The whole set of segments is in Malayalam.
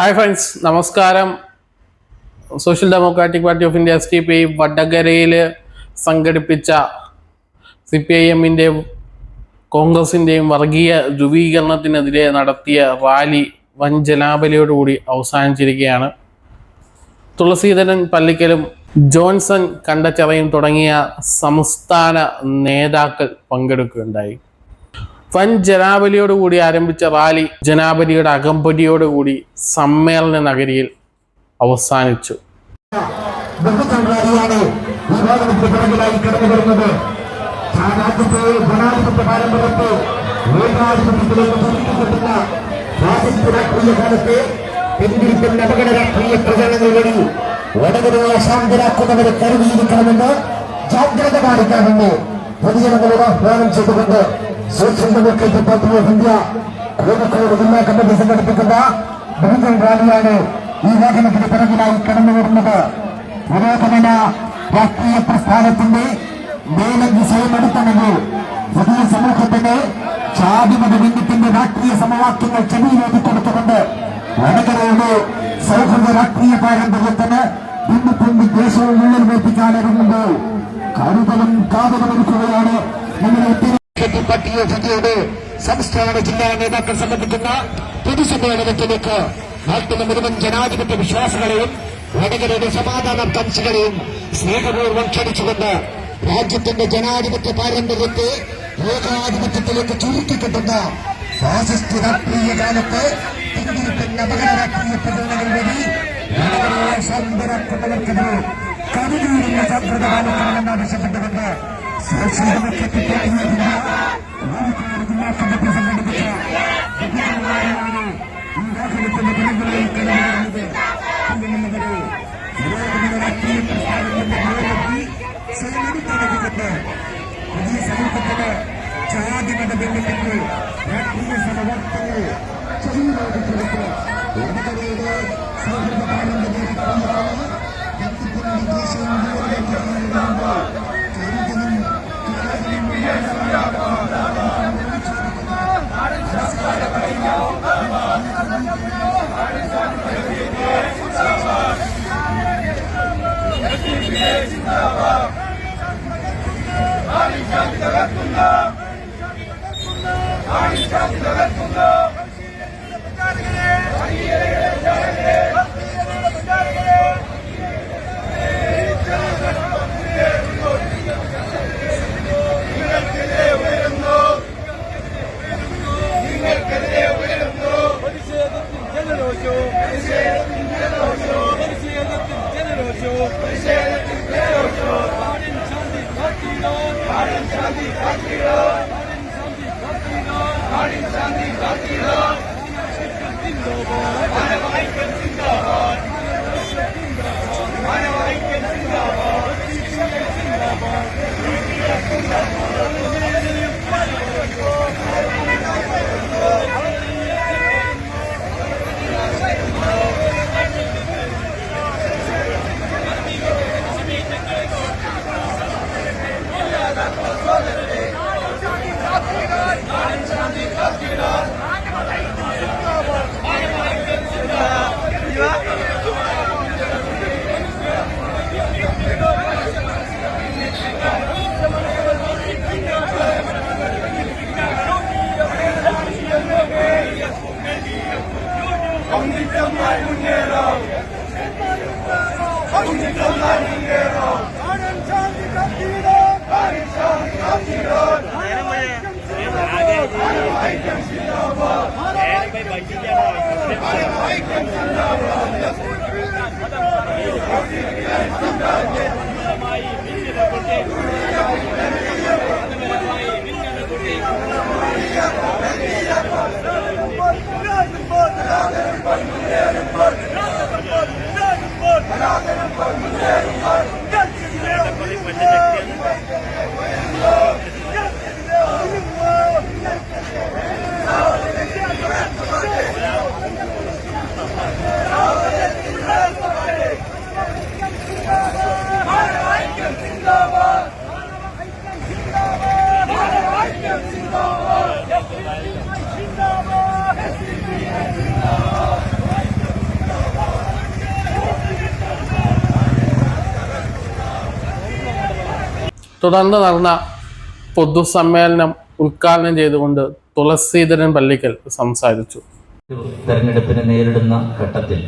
ഹായ് ഫ്രണ്ട്സ് നമസ്കാരം. Social democratic party of India S T P വടകരയിൽ സംഘടിപ്പിച്ച സി പി ഐ എമ്മിന്റെയും കോൺഗ്രസിന്റെയും വർഗീയ ധ്രുവീകരണത്തിനെതിരെ നടത്തിയ റാലി വൻ ജനാബലിയോടുകൂടി അവസാനിച്ചിരിക്കുകയാണ്. തുളസീധരൻ പള്ളിക്കലും ജോൺസൺ കണ്ടച്ചറയും തുടങ്ങിയ സംസ്ഥാന നേതാക്കൾ പങ്കെടുക്കുകയുണ്ടായി. വൻ ജനാബലിയോടുകൂടി ആരംഭിച്ച റാലി ജനാബലിയുടെ അകമ്പടിയോടുകൂടി സമ്മേളന നഗരിയിൽ അവസാനിച്ചു. അപകട രാഷ്ട്രീയ വഴി വടകരയെ അശാന്തരാക്കുന്നവരെ കരുതിയിരിക്കണമെന്ന് ജാഗ്രത കാണിക്കാമെന്ന് പൊതുജനങ്ങളോട് ആഹ്വാനം ചെയ്തുകൊണ്ട് social democratic party of India Kozhikode ജില്ലാ കമ്മിറ്റി സംഘടിപ്പിക്കുന്ന ബഹുജൻ റാലിയാണ് ഈ വാഹനത്തിന് പിറകിലായി കടന്നു വരുന്നത്. പുരോഗമന രാഷ്ട്രീയ പ്രസ്ഥാനത്തിന്റെ മേലവിഷയം എടുത്തണമെങ്കിൽ പുതിയ സമൂഹത്തിന് ജാതിമത ബന്ധത്തിന്റെ രാഷ്ട്രീയ സമവാക്യങ്ങൾ ചെവിയിലേക്ക് കൊടുത്തുകൊണ്ട് വടകരയുടെ സൗഹൃദ രാഷ്ട്രീയ പാരമ്പര്യത്തിന് ഭിന്നിപ്പിന്റെ ദേശവും ഉള്ളിൽ വേപ്പിക്കാനിറങ്ങുമ്പോൾ കരുതലും കാതലുമൊരുക്കുകയാണ് നമ്മുടെ പാർട്ടി സംസ്ഥാന ജില്ലാ നേതാക്കൾ സംബന്ധിക്കുന്ന പൊതുസമ്മേളനത്തിലേക്ക് നാട്ടിലെ മുഴുവൻ ജനാധിപത്യ വിശ്വാസികളെയും വടകരയുടെ സമാധാനാകാംക്ഷികളെയും സ്നേഹപൂർവം ക്ഷണിച്ചുകൊണ്ട് രാജ്യത്തിന്റെ ജനാധിപത്യ പാരമ്പര്യത്തെ ഏകാധിപത്യത്തിലേക്ക് ചുരുക്കിക്കിട്ടുന്ന ഫാസിസ്റ്റ് രാഷ്ട്രീയ കാലത്ത് പിന്തിരിക്കുന്ന അപകട രാഷ്ട്രീയ പ്രചരണങ്ങൾ വഴി വടകരയെ സ്വന്തരാക്കുന്നവർക്കെതിരെ കരുതീരുന്ന ആവശ്യപ്പെട്ടുകൊണ്ട് ആവശ്യപ്പെട്ടുകൊണ്ട് social democratic party of India Kozhikode ജില്ലാ കമ്മിറ്റി സംഘടിപ്പിച്ച വിദ്യാലയമാണ് ഈ വാഹനത്തിന്റെ Hadi çabuk da kum da. Hadi çabuk da kum da. Gracias. തുടർന്ന് നടന്ന പൊതുസമ്മേളനം ഉദ്ഘാടനം ചെയ്തുകൊണ്ട് തുളസീധരൻ പള്ളിക്കൽ സംസാരിച്ചു. തെരഞ്ഞെടുപ്പിനെ നേരിടുന്ന ഘട്ടത്തിൽ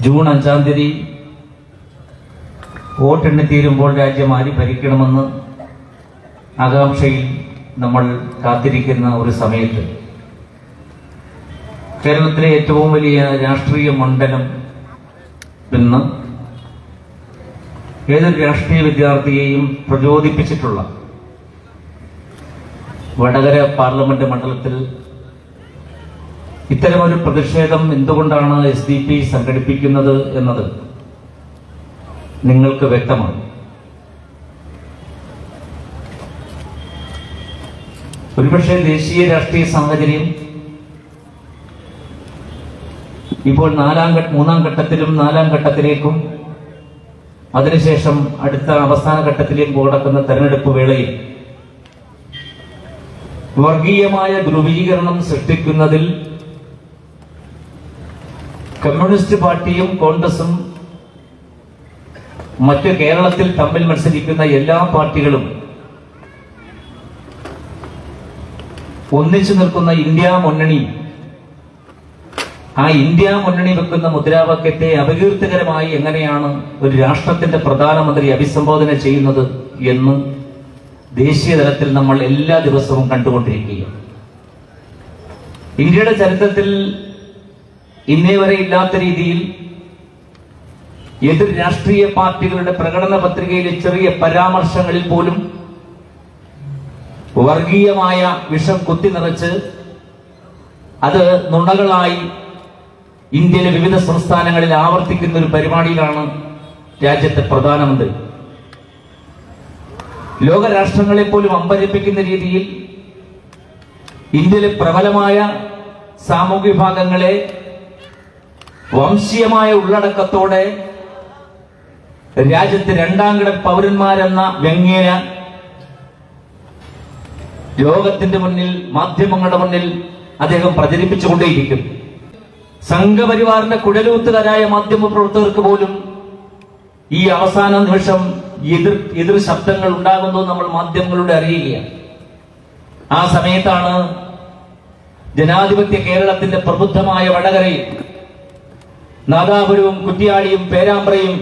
ജൂൺ അഞ്ചാം തീയതി വോട്ടെണ്ണി തീരുമ്പോൾ രാജ്യം ആര് ഭരിക്കണമെന്ന് ആകാംക്ഷയിൽ നമ്മൾ കാത്തിരിക്കുന്ന ഒരു സമയത്ത് കേരളത്തിലെ ഏറ്റവും വലിയ രാഷ്ട്രീയ മണ്ഡലം ഇന്ന് ഏതൊരു രാഷ്ട്രീയ വിദ്യാർത്ഥിയെയും പ്രചോദിപ്പിച്ചിട്ടുള്ള വടകര പാർലമെന്റ് മണ്ഡലത്തിൽ ഇത്തരമൊരു പ്രതിഷേധം എന്തുകൊണ്ടാണ് എസ് ഡി പി സംഘടിപ്പിക്കുന്നത് എന്നത് നിങ്ങൾക്ക് വ്യക്തമാണ്. ഒരുപക്ഷെ ദേശീയ രാഷ്ട്രീയ സാഹചര്യം ഇപ്പോൾ നാലാം മൂന്നാം ഘട്ടത്തിലും നാലാം ഘട്ടത്തിലേക്കും അതിനുശേഷം അടുത്ത അവസാന ഘട്ടത്തിലേക്ക് കടക്കുന്ന തെരഞ്ഞെടുപ്പ് വേളയിൽ വർഗീയമായ ധ്രുവീകരണം സൃഷ്ടിക്കുന്നതിൽ കമ്മ്യൂണിസ്റ്റ് പാർട്ടിയും കോൺഗ്രസും മറ്റ് കേരളത്തിൽ തമ്മിൽ മത്സരിക്കുന്ന എല്ലാ പാർട്ടികളും ഒന്നിച്ചു നിൽക്കുന്ന ഇന്ത്യ മുന്നണി ആ ഇന്ത്യ മുന്നണി വെക്കുന്ന മുദ്രാവാക്യത്തെ അപകീർത്തികരമായി എങ്ങനെയാണ് ഒരു രാഷ്ട്രത്തിന്റെ പ്രധാനമന്ത്രി അഭിസംബോധന ചെയ്യുന്നത് എന്ന് ദേശീയ തലത്തിൽ നമ്മൾ എല്ലാ ദിവസവും കണ്ടുകൊണ്ടിരിക്കുകയാണ്. ഇന്ത്യയുടെ ചരിത്രത്തിൽ ഇന്നേ വരെ ഇല്ലാത്ത രീതിയിൽ എതിർ രാഷ്ട്രീയ പാർട്ടികളുടെ പ്രകടന പത്രികയിലെ ചെറിയ പരാമർശങ്ങളിൽ പോലും വർഗീയമായ വിഷം കുത്തി നിറച്ച് അത് നുണകളായി ഇന്ത്യയിലെ വിവിധ സംസ്ഥാനങ്ങളിൽ ആവർത്തിക്കുന്ന ഒരു പരിപാടിയിലാണ് രാജ്യത്തെ പ്രധാനമന്ത്രി. ലോകരാഷ്ട്രങ്ങളെ പോലും അമ്പരിപ്പിക്കുന്ന രീതിയിൽ ഇന്ത്യയിലെ പ്രബലമായ സാമൂഹ്യ വിഭാഗങ്ങളെ വംശീയമായ ഉള്ളടക്കത്തോടെ രാജ്യത്തെ രണ്ടാം കിട പൗരന്മാരെന്ന വ്യംഗ്യേന ലോകത്തിന്റെ മുന്നിൽ മാധ്യമങ്ങളുടെ മുന്നിൽ അദ്ദേഹം പ്രചരിപ്പിച്ചുകൊണ്ടേയിരിക്കും സംഘപരിവാറിന്റെ കുഴലൂത്തുകാരായ മാധ്യമ പ്രവർത്തകർക്ക് പോലും ഈ അവസാന നിമിഷം എതിർ എതിർ ശബ്ദങ്ങൾ ഉണ്ടാകുന്നു നമ്മൾ മാധ്യമങ്ങളിലൂടെ അറിയുകയാണ്. ആ സമയത്താണ് ജനാധിപത്യ കേരളത്തിന്റെ പ്രബുദ്ധമായ വടകരയിൽ നാദാപുരവും കുറ്റിയാടിയും പേരാമ്പ്രയും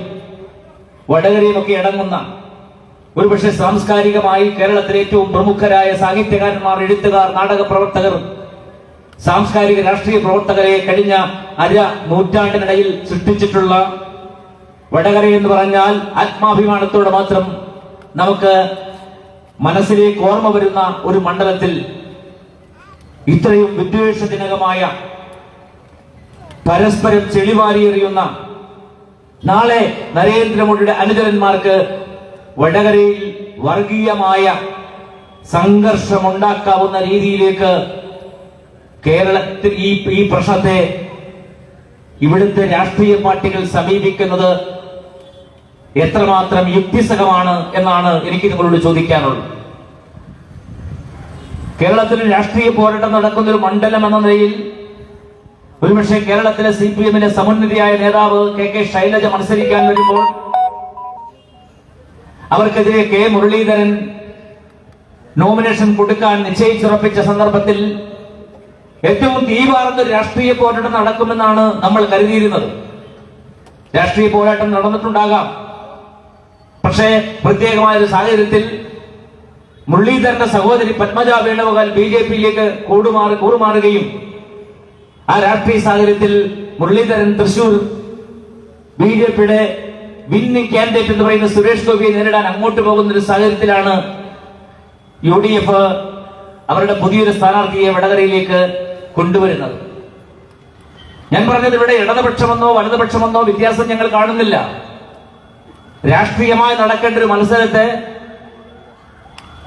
വടകരയും ഒക്കെ അടങ്ങുന്ന ഒരുപക്ഷെ സാംസ്കാരികമായി കേരളത്തിലെ ഏറ്റവും പ്രമുഖരായ സാഹിത്യകാരന്മാർ എഴുത്തുകാർ നാടക പ്രവർത്തകർ സാംസ്കാരിക രാഷ്ട്രീയ പ്രവർത്തകരെ കഴിഞ്ഞ അര നൂറ്റാണ്ടിനിടയിൽ സൃഷ്ടിച്ചിട്ടുള്ള വടകര എന്ന് പറഞ്ഞാൽ ആത്മാഭിമാനത്തോടെ മാത്രം നമുക്ക് മനസ്സിലേക്ക് ഓർമ്മ വരുന്ന ഒരു മണ്ഡലത്തിൽ ഇത്രയും വിദ്വേഷജനകമായ പരസ്പരം ചെളിവാരിയെറിയുന്ന നാളെ നരേന്ദ്രമോദിയുടെ അനുചരന്മാർക്ക് വടകരയിൽ വർഗീയമായ സംഘർഷമുണ്ടാക്കാവുന്ന രീതിയിലേക്ക് കേരളത്തിൽ ഈ ഈ പ്രശ്നത്തെ ഇവിടുത്തെ രാഷ്ട്രീയ പാർട്ടികൾ സമീപിക്കുന്നത് എത്രമാത്രം യുക്തിസഹമാണ് എന്നാണ് എനിക്ക് നിങ്ങളോട് ചോദിക്കാനുള്ളത്. കേരളത്തിൽ രാഷ്ട്രീയ പോരാട്ടം നടക്കുന്ന ഒരു മണ്ഡലം എന്ന നിലയിൽ ഒരുപക്ഷെ കേരളത്തിലെ സി പി എമ്മിന്റെ സമുന്നതിയായ നേതാവ് കെ കെ ശൈലജ മത്സരിക്കാൻ വരുമ്പോൾ അവർക്കെതിരെ കെ മുരളീധരൻ നോമിനേഷൻ കൊടുക്കാൻ നിശ്ചയിച്ചുറപ്പിച്ച സന്ദർഭത്തിൽ ഏറ്റവും തീവാർന്ന ഒരു രാഷ്ട്രീയ പോരാട്ടം നടക്കുമെന്നാണ് നമ്മൾ കരുതിയിരുന്നത്. രാഷ്ട്രീയ പോരാട്ടം നടന്നിട്ടുണ്ടാകാം. പക്ഷേ പ്രത്യേകമായ ഒരു സാഹചര്യത്തിൽ മുരളീധരന്റെ സഹോദരി പത്മജ വേണുഗോപാൽ ബി ജെ പിയിലേക്ക് കൂടുമാറി കൂറുമാറുകയും ആ രാഷ്ട്രീയ സാഹചര്യത്തിൽ മുരളീധരൻ തൃശൂർ ബി ജെ പിയുടെ വിന്നിംഗ് കാൻഡിഡേറ്റ് എന്ന് പറയുന്ന സുരേഷ് ഗോപിയെ നേരിടാൻ അങ്ങോട്ട് പോകുന്ന ഒരു സാഹചര്യത്തിലാണ് യു ഡി എഫ് അവരുടെ പുതിയൊരു സ്ഥാനാർത്ഥിയെ വടകരയിലേക്ക് കൊണ്ടുവരുന്നത്. ഞാൻ പറഞ്ഞത് ഇവിടെ ഇടതുപക്ഷമെന്നോ വലതുപക്ഷമെന്നോ വ്യത്യാസം ഞങ്ങൾ കാണുന്നില്ല. രാഷ്ട്രീയമായി നടക്കേണ്ട ഒരു മത്സരത്തെ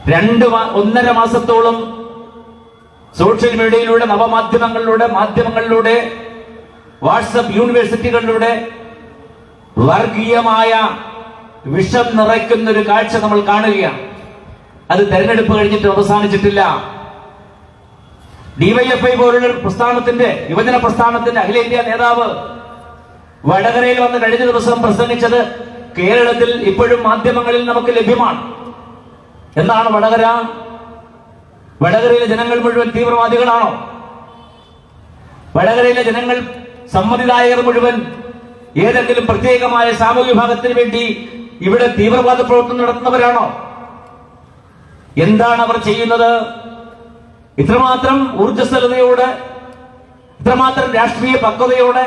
രണ്ട് ഒന്നര മാസത്തോളം സോഷ്യൽ മീഡിയയിലൂടെ നവമാധ്യമങ്ങളിലൂടെ മാധ്യമങ്ങളിലൂടെ വാട്സപ്പ് യൂണിവേഴ്സിറ്റികളിലൂടെ വർഗീയമായ വിഷം നിറയ്ക്കുന്ന ഒരു കാഴ്ച നമ്മൾ കാണുകയാണ്. അത് തെരഞ്ഞെടുപ്പ് കഴിഞ്ഞിട്ട് അവസാനിച്ചിട്ടില്ല. ഡിവൈഎഫ്ഐ പോലുള്ള പ്രസ്ഥാനത്തിന്റെ യുവജന പ്രസ്ഥാനത്തിന്റെ അഖിലേന്ത്യാ നേതാവ് വടകരയിൽ വന്ന് കഴിഞ്ഞ ദിവസം പ്രസംഗിച്ചത് കേരളത്തിൽ ഇപ്പോഴും മാധ്യമങ്ങളിൽ നമുക്ക് ലഭ്യമാണ്. എന്താണ് വടകര? വടകരയിലെ ജനങ്ങൾ മുഴുവൻ തീവ്രവാദികളാണോ? വടകരയിലെ ജനങ്ങൾ സമ്മതിദായകർ മുഴുവൻ ഏതെങ്കിലും പ്രത്യേകമായ സാമൂഹ്യ വിഭാഗത്തിന് വേണ്ടി ഇവിടെ തീവ്രവാദ പ്രവർത്തനം നടത്തുന്നവരാണോ? എന്താണ് അവർ ചെയ്യുന്നത്? ഇത്രമാത്രം ഊർജസ്വലതയോടെ ഇത്രമാത്രം രാഷ്ട്രീയ പക്വതയോടെ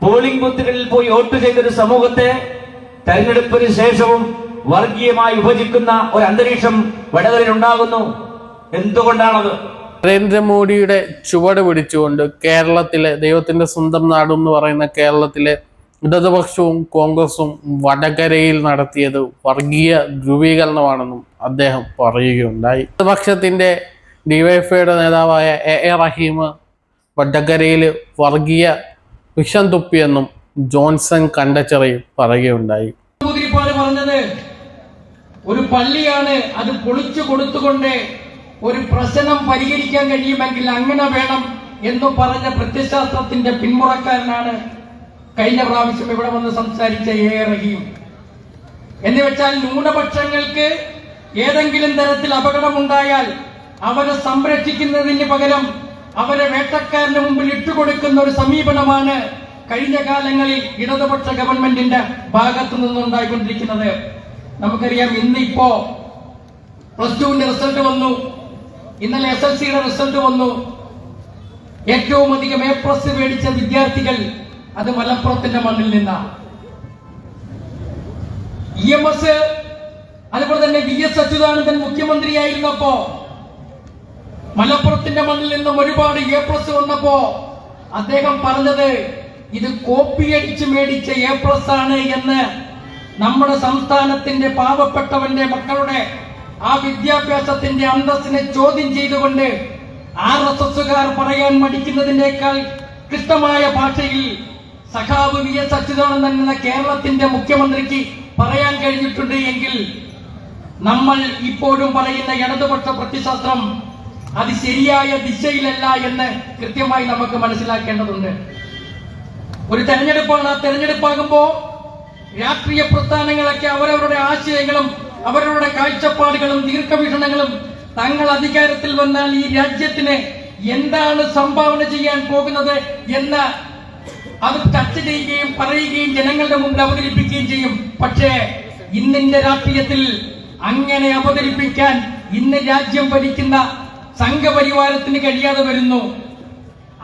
പോളിംഗ് ബൂത്തുകളിൽ പോയി വോട്ട് ചെയ്തൊരു സമൂഹത്തെ തെരഞ്ഞെടുപ്പിന് ശേഷവും വർഗീയമായി വിഭജിക്കുന്ന ഒരു അന്തരീക്ഷം വടകരയിൽ ഉണ്ടാകുന്നു എന്തുകൊണ്ടാണത്? നരേന്ദ്രമോദിയുടെ ചുവട് പിടിച്ചുകൊണ്ട് കേരളത്തിലെ ദൈവത്തിന്റെ സ്വന്തം നാടും എന്ന് പറയുന്ന കേരളത്തിലെ ഇടതുപക്ഷവും കോൺഗ്രസും വടകരയിൽ നടത്തിയത് വർഗീയ ധ്രുവീകരണമാണെന്നും അദ്ദേഹം പറയുകയുണ്ടായി. ഇടതുപക്ഷത്തിന്റെ ഡിവൈഎഫ്ഐയുടെ നേതാവായ എ എ റഹീം വട്ടക്കരയിൽ വർഗീയ വിഷം തുപ്പിയെന്നും ജോൺസൺ കണ്ടച്ചറി പറയുകയുണ്ടായി. ഒരു പള്ളിയാണ് അത് പൊളിച്ചു കൊടുത്തുകൊണ്ട് ഒരു പ്രശ്നം പരിഹരിക്കാൻ കഴിയുമെങ്കിൽ അങ്ങനെ വേണം എന്ന് പറഞ്ഞ പ്രത്യശാസ്ത്രത്തിന്റെ പിന്മുറക്കാരനാണ് കഴിഞ്ഞ പ്രാവശ്യം ഇവിടെ വന്ന് സംസാരിച്ച എ റഹീം. എന്ന് വെച്ചാൽ ന്യൂനപക്ഷങ്ങൾക്ക് ഏതെങ്കിലും തരത്തിൽ അപകടമുണ്ടായാൽ അവരെ സംരക്ഷിക്കുന്നതിന് പകരം അവരെ വേട്ടക്കാരന് മുമ്പിൽ ഇട്ടുകൊടുക്കുന്ന ഒരു സമീപനമാണ് കഴിഞ്ഞ കാലങ്ങളിൽ ഇടതുപക്ഷ ഗവൺമെന്റിന്റെ ഭാഗത്തു നിന്നുണ്ടായിക്കൊണ്ടിരിക്കുന്നത്. നമുക്കറിയാം ഇന്നിപ്പോ പ്ലസ് ടുവിന്റെ റിസൾട്ട് വന്നു. ഇന്നലെ എസ് എൽ സിയുടെ റിസൾട്ട് വന്നു. ഏറ്റവും അധികം എ പ്ലസ് മേടിച്ച വിദ്യാർത്ഥികൾ അത് മലപ്പുറത്തിന്റെ മണ്ണിൽ നിന്നാണ് ഇ എം എസ് അതുപോലെ തന്നെ വി എസ് അച്യുതാനന്ദൻ മുഖ്യമന്ത്രിയായിരുന്നപ്പോ മലപ്പുറത്തിന്റെ മണ്ണിൽ നിന്നും ഒരുപാട് എ പ്ലസ് വന്നപ്പോ അദ്ദേഹം പറഞ്ഞത് ഇത് കോപ്പിയടിച്ച് മേടിച്ച എ പ്ലസ് ആണ് എന്ന് നമ്മുടെ സംസ്ഥാനത്തിന്റെ പാവപ്പെട്ടവന്റെ മക്കളുടെ ആ വിദ്യാഭ്യാസത്തിന്റെ അന്തസ്സിനെ ചോദ്യം ചെയ്തുകൊണ്ട് ആർ എസ് എസുകാർ പറയാൻ മടിക്കുന്നതിനേക്കാൾ കൃഷ്ണമായ ഭാഷയിൽ സഖാവ് വി എസ് അച്യുതാനന്ദൻ എന്ന കേരളത്തിന്റെ മുഖ്യമന്ത്രിക്ക് പറയാൻ കഴിഞ്ഞിട്ടുണ്ട് എങ്കിൽ നമ്മൾ ഇപ്പോഴും പറയുന്ന ഇടതുപക്ഷ പ്രത്യശാസ്ത്രം അത് ശരിയായ ദിശയിലല്ല എന്ന് കൃത്യമായി നമുക്ക് മനസ്സിലാക്കേണ്ടതുണ്ട്. ഒരു തെരഞ്ഞെടുപ്പാണ്. ആ തെരഞ്ഞെടുപ്പാകുമ്പോ രാഷ്ട്രീയ പ്രസ്ഥാനങ്ങളൊക്കെ അവരവരുടെ ആശയങ്ങളും അവരവരുടെ കാഴ്ചപ്പാടുകളും ദീർഘവീക്ഷണങ്ങളും തങ്ങൾ അധികാരത്തിൽ വന്നാൽ ഈ രാജ്യത്തിന് എന്താണ് സംഭാവന ചെയ്യാൻ പോകുന്നത് എന്ന് അത് ചർച്ച ചെയ്യുകയും പറയുകയും ജനങ്ങളുടെ മുമ്പിൽ അവതരിപ്പിക്കുകയും ചെയ്യും. പക്ഷേ ഇന്നിന്റെ രാഷ്ട്രീയത്തിൽ അങ്ങനെ അവതരിപ്പിക്കാൻ ഇന്ന് രാജ്യം ഭരിക്കുന്ന സംഘപരിവാരത്തിന് കഴിയാതെ വരുന്നു.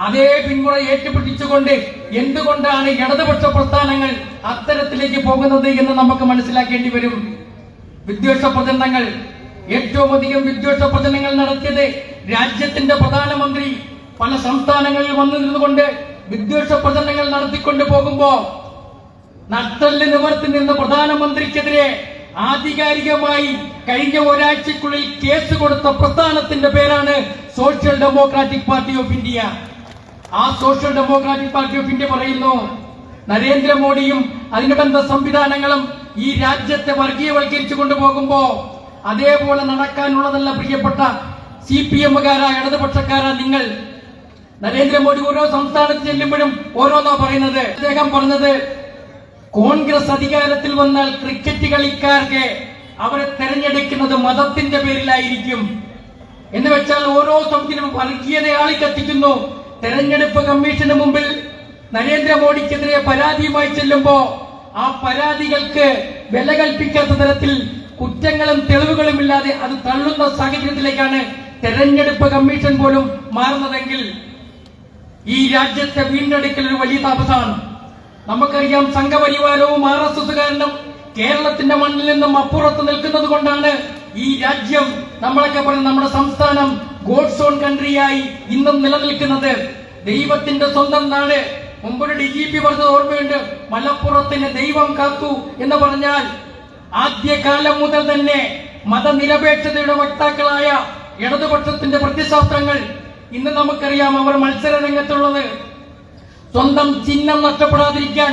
അതേ പിന്മുറ ഏറ്റുപിടിച്ചുകൊണ്ട് എന്തുകൊണ്ടാണ് ഇടതുപക്ഷ പ്രസ്ഥാനങ്ങൾ അത്തരത്തിലേക്ക് പോകുന്നത് എന്ന് നമുക്ക് മനസ്സിലാക്കേണ്ടി വരും. വിദ്വേഷ പ്രചരണങ്ങൾ ഏറ്റവും അധികം വിദ്വേഷ പ്രചരണങ്ങൾ നടത്തിയത് രാജ്യത്തിന്റെ പ്രധാനമന്ത്രി പല സംസ്ഥാനങ്ങളിൽ വന്നു നിന്നുകൊണ്ട് വിദ്വേഷ പ്രചരണങ്ങൾ നടത്തിക്കൊണ്ട് പോകുമ്പോ നട്ടൽ നിവർത്തി നിന്ന് പ്രധാനമന്ത്രിക്കെതിരെ ആധികാരികമായി കഴിഞ്ഞ ഒരാഴ്ചക്കുള്ളിൽ കേസ് കൊടുത്ത പ്രസ്ഥാനത്തിന്റെ പേരാണ് social democratic party of India. ആ social democratic party of India പറയുന്നു നരേന്ദ്രമോദിയും അതിനുബന്ധ സംവിധാനങ്ങളും ഈ രാജ്യത്തെ വർഗീയവൽക്കരിച്ചു കൊണ്ടുപോകുമ്പോ അതേപോലെ നടക്കാനുള്ളതല്ല പ്രിയപ്പെട്ട സി പി എമ്മുകാരാ ഇടതുപക്ഷക്കാരാ നിങ്ങൾ. നരേന്ദ്രമോദി ഓരോ സംസ്ഥാനത്ത് ചെല്ലുമ്പോഴും ഓരോന്നോ പറയുന്നത്. അദ്ദേഹം പറഞ്ഞത് കോൺഗ്രസ് അധികാരത്തിൽ വന്നാൽ ക്രിക്കറ്റ് കളിക്കാർക്ക് അവരെ തെരഞ്ഞെടുക്കുന്നത് മതത്തിന്റെ പേരിലായിരിക്കും. എന്ന് വെച്ചാൽ ഓരോ സംഘത്തിനും വർഗീയതയാളി കത്തിക്കുന്നു തെരഞ്ഞെടുപ്പ് കമ്മീഷന് മുമ്പിൽ നരേന്ദ്രമോദിക്കെതിരെ പരാതിയുമായി ചെല്ലുമ്പോ ആ പരാതികൾക്ക് വില കൽപ്പിക്കാത്ത തരത്തിൽ കുറ്റങ്ങളും തെളിവുകളും ഇല്ലാതെ അത് തള്ളുന്ന സാഹചര്യത്തിലേക്കാണ് തെരഞ്ഞെടുപ്പ് കമ്മീഷൻ പോലും മാറുന്നതെങ്കിൽ ഈ രാജ്യത്തെ വീണ്ടെടുക്കൽ ഒരു വലിയ താപസാണ് നമുക്കറിയാം സംഘപരിവാരവും ആർ എസ് എസുകാരനും കേരളത്തിന്റെ മണ്ണിൽ നിന്നും അപ്പുറത്ത് നിൽക്കുന്നത് കൊണ്ടാണ് ഈ രാജ്യം നമ്മളൊക്കെ പറയുന്നത് നമ്മുടെ സംസ്ഥാനം ഗോഡ് സോൺ കൺട്രിയായി ഇന്നും നിലനിൽക്കുന്നത്. ദൈവത്തിന്റെ സ്വന്തം നാട്. മുമ്പൊരു ഡി ജി പി പറഞ്ഞത് ഓർമ്മയുണ്ട്? മലപ്പുറത്തിന് ദൈവം കാത്തു എന്ന് പറഞ്ഞാൽ ആദ്യകാലം മുതൽ തന്നെ മതനിരപേക്ഷതയുടെ വക്താക്കളായ ഇടതുപക്ഷത്തിന്റെ പ്രതിശാസ്ത്രങ്ങൾ. ഇന്ന് നമുക്കറിയാം അവർ മത്സര രംഗത്തുള്ളത് സ്വന്തം ചിഹ്നം നഷ്ടപ്പെടാതിരിക്കാൻ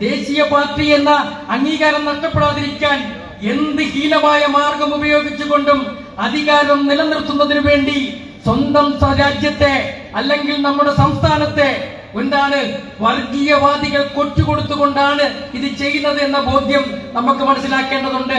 ദേശീയ പാർട്ടി എന്ന അംഗീകാരം നഷ്ടപ്പെടാതിരിക്കാൻ എന്ത് ഹീനമായ മാർഗം ഉപയോഗിച്ചുകൊണ്ടും അധികാരം നിലനിർത്തുന്നതിനു വേണ്ടി സ്വന്തം രാജ്യത്തെ അല്ലെങ്കിൽ നമ്മുടെ സംസ്ഥാനത്തെ എന്താണ് വർഗീയവാദികൾ കൊച്ചുകൊടുത്തുകൊണ്ടാണ് ഇത് ചെയ്യുന്നത് എന്ന ബോധ്യം നമുക്ക് മനസ്സിലാക്കേണ്ടതുണ്ട്.